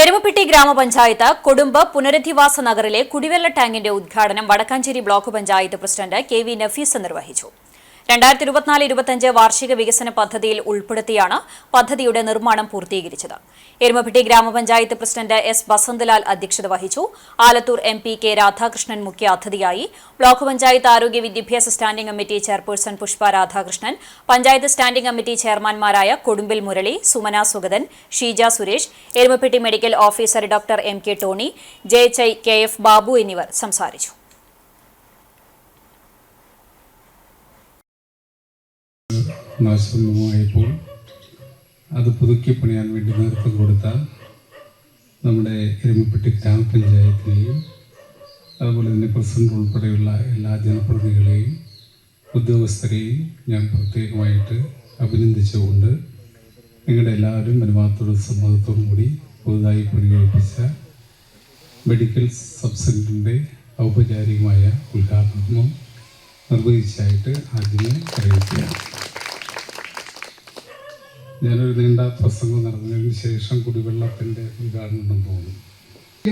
എരുമപ്പെട്ടി ഗ്രാമപഞ്ചായത്ത് കൊടുമ്പ് പുനരധിവാസ നഗറിലെ കുടിവെള്ള ടാങ്കിന്റെ ഉദ്ഘാടനം Vadakkanchery block panchayat president K V Nafees നിർവഹിച്ചു. രണ്ടായിരത്തി ഇരുപത്തിനാല് ഇരുപത്തിയഞ്ച് വാർഷിക വികസന പദ്ധതിയിൽ ഉൾപ്പെടുത്തിയാണ് പദ്ധതിയുടെ നിർമ്മാണം പൂർത്തീകരിച്ചത്. എരുമപ്പെട്ടി ഗ്രാമപഞ്ചായത്ത് പ്രസിഡന്റ് എസ് വസന്തലാൽ അധ്യക്ഷത വഹിച്ചു. Alathur M P K Radhakrishnan മുഖ്യ അതിഥിയായി. ബ്ലോക്ക് പഞ്ചായത്ത് ആരോഗ്യ വിദ്യാഭ്യാസ standing committee chairperson Pushpa Radhakrishnan panchayat standing committee ചെയർമാൻമാരായ Kodumbil Murali Sumana Sugathan Sheeja Suresh Erumapetty medical officer doctor M K Tony J H I K F Babu എന്നിവർ സംസാരിച്ചു. നാശനമായപ്പോൾ അത് പുതുക്കി പണിയാൻ വേണ്ടി നേതൃത്വം കൊടുത്ത നമ്മുടെ എരുമപ്പെട്ടി ഗ്രാമപഞ്ചായത്തിനെയും അതുപോലെ തന്നെ പ്രസിഡന്റ് ഉൾപ്പെടെയുള്ള എല്ലാ ജനപ്രതിനിധികളെയും ഉദ്യോഗസ്ഥരെയും ഞാൻ പ്രത്യേകമായിട്ട് അഭിനന്ദിച്ചുകൊണ്ട് നിങ്ങളുടെ എല്ലാവരും അനുവാദത്തോടും സമ്മതത്തോടും കൂടി പുതുതായി പണികഴിപ്പിച്ച മെഡിക്കൽ സബ് ഔപചാരികമായ ഉദ്ഘാടനം നിർവഹിച്ചായിട്ട് ആദ്യമേ അറിയിക്കുകയാണ്. ഞാനൊരു നീണ്ട പ്രസംഗം നടന്നതിന് ശേഷം കുടിവെള്ളത്തിന്റെ ഉദ്ഘാടനം തോന്നുന്നു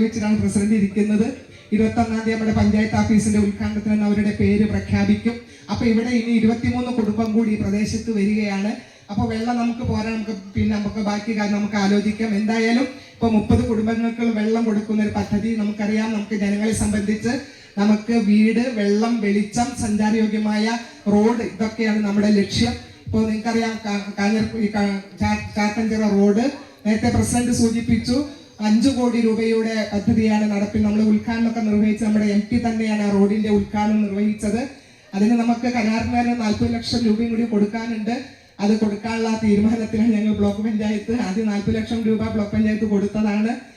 വെച്ചിട്ടാണ് പ്രസിഡന്റ് ഇരിക്കുന്നത്. ഇരുപത്തി ഒന്നാം തീയതി നമ്മുടെ പഞ്ചായത്ത് ഓഫീസിന്റെ ഉദ്ഘാടനത്തിന് അവരുടെ പേര് പ്രഖ്യാപിക്കും. അപ്പൊ ഇവിടെ ഇനി ഇരുപത്തിമൂന്ന് കുടുംബം കൂടി ഈ പ്രദേശത്ത് വരികയാണ്. അപ്പൊ വെള്ളം നമുക്ക് പോരാ നമുക്ക് പിന്നെ നമുക്ക് ബാക്കി കാര്യം നമുക്ക് ആലോചിക്കാം. എന്തായാലും ഇപ്പൊ മുപ്പത് കുടുംബങ്ങൾക്ക് വെള്ളം കൊടുക്കുന്ന ഒരു പദ്ധതി നമുക്കറിയാം. നമുക്ക് ജനങ്ങളെ സംബന്ധിച്ച് നമുക്ക് വീട് വെള്ളം വെളിച്ചം സഞ്ചാരയോഗ്യമായ റോഡ് ഇതൊക്കെയാണ് നമ്മുടെ ലക്ഷ്യം. ഇപ്പോൾ നിങ്ങൾക്കറിയാം കാ- കാഞ്ഞിരപ്പ- ഈ കാ- ചാ- ചാത്തഞ്ചിറ റോഡ് നേരത്തെ പ്രസിഡന്റ് സൂചിപ്പിച്ചു. അഞ്ചു കോടി രൂപയുടെ പദ്ധതിയാണ് നടപ്പിൽ നമ്മൾ ഉദ്ഘാടനമൊക്കെ നിർവഹിച്ചത്. നമ്മുടെ എം പി തന്നെയാണ് ആ റോഡിന്റെ ഉദ്ഘാടനം നിർവഹിച്ചത്. അതിന് നമുക്ക് കരാറിന് നാൽപ്പത് ലക്ഷം രൂപയും കൂടി കൊടുക്കാനുണ്ട്. അത് കൊടുക്കാനുള്ള തീരുമാനത്തിലാണ് ഞങ്ങൾ ബ്ലോക്ക് പഞ്ചായത്ത് ആദ്യം നാൽപ്പത് ലക്ഷം രൂപ ബ്ലോക്ക് പഞ്ചായത്ത് കൊടുത്തതാണ്.